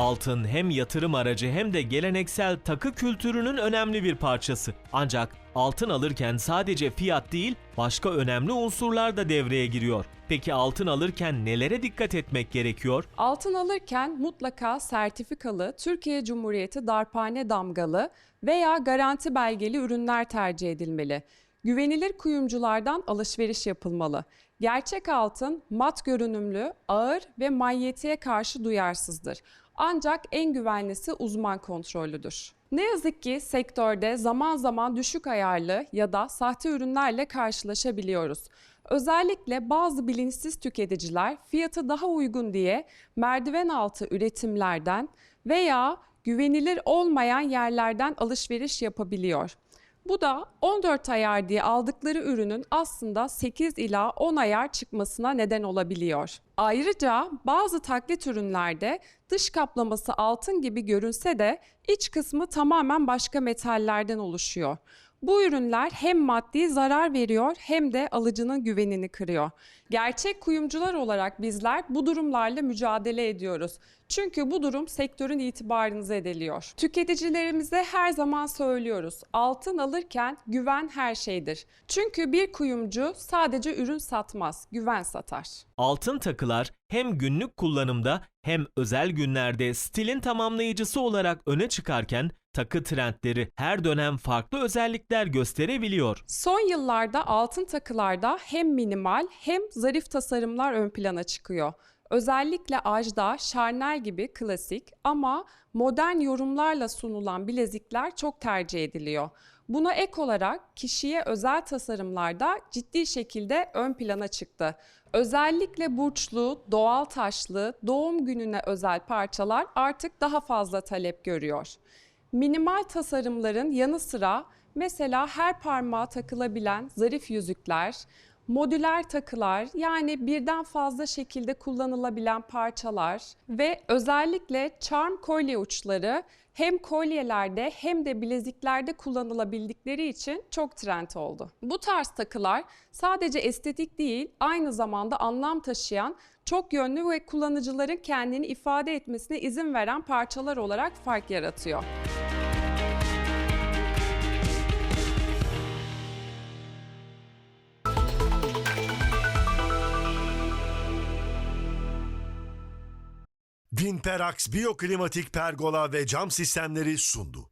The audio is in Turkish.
Altın hem yatırım aracı hem de geleneksel takı kültürünün önemli bir parçası. Ancak altın alırken sadece fiyat değil, başka önemli unsurlar da devreye giriyor. Peki altın alırken nelere dikkat etmek gerekiyor? Altın alırken mutlaka sertifikalı, Türkiye Cumhuriyeti darphane damgalı veya garanti belgeli ürünler tercih edilmeli. Güvenilir kuyumculardan alışveriş yapılmalı. Gerçek altın mat görünümlü, ağır ve manyetiğe karşı duyarsızdır. Ancak en güvenlisi uzman kontrolüdür. Ne yazık ki sektörde zaman zaman düşük ayarlı ya da sahte ürünlerle karşılaşabiliyoruz. Özellikle bazı bilinçsiz tüketiciler fiyatı daha uygun diye merdiven altı üretimlerden veya güvenilir olmayan yerlerden alışveriş yapabiliyor. Bu da 14 ayar diye aldıkları ürünün aslında 8 ila 10 ayar çıkmasına neden olabiliyor. Ayrıca bazı taklit ürünlerde dış kaplaması altın gibi görünse de iç kısmı tamamen başka metallerden oluşuyor. Bu ürünler hem maddi zarar veriyor hem de alıcının güvenini kırıyor. Gerçek kuyumcular olarak bizler bu durumlarla mücadele ediyoruz. Çünkü bu durum sektörün itibarını zedeliyor. Tüketicilerimize her zaman söylüyoruz. Altın alırken güven her şeydir. Çünkü bir kuyumcu sadece ürün satmaz, güven satar. Altın takılar hem günlük kullanımda hem özel günlerde stilin tamamlayıcısı olarak öne çıkarken takı trendleri her dönem farklı özellikler gösterebiliyor. Son yıllarda altın takılarda hem minimal hem zarif tasarımlar ön plana çıkıyor. Özellikle Ajda, Chanel gibi klasik ama modern yorumlarla sunulan bilezikler çok tercih ediliyor. Buna ek olarak kişiye özel tasarımlarda ciddi şekilde ön plana çıktı. Özellikle burçlu, doğal taşlı, doğum gününe özel parçalar artık daha fazla talep görüyor. Minimal tasarımların yanı sıra mesela her parmağa takılabilen zarif yüzükler, modüler takılar yani birden fazla şekilde kullanılabilen parçalar ve özellikle charm kolye uçları hem kolyelerde hem de bileziklerde kullanılabildikleri için çok trend oldu. Bu tarz takılar sadece estetik değil, aynı zamanda anlam taşıyan, çok yönlü ve kullanıcıların kendini ifade etmesine izin veren parçalar olarak fark yaratıyor. Vinperax Biyoklimatik Pergola ve Cam Sistemleri sundu.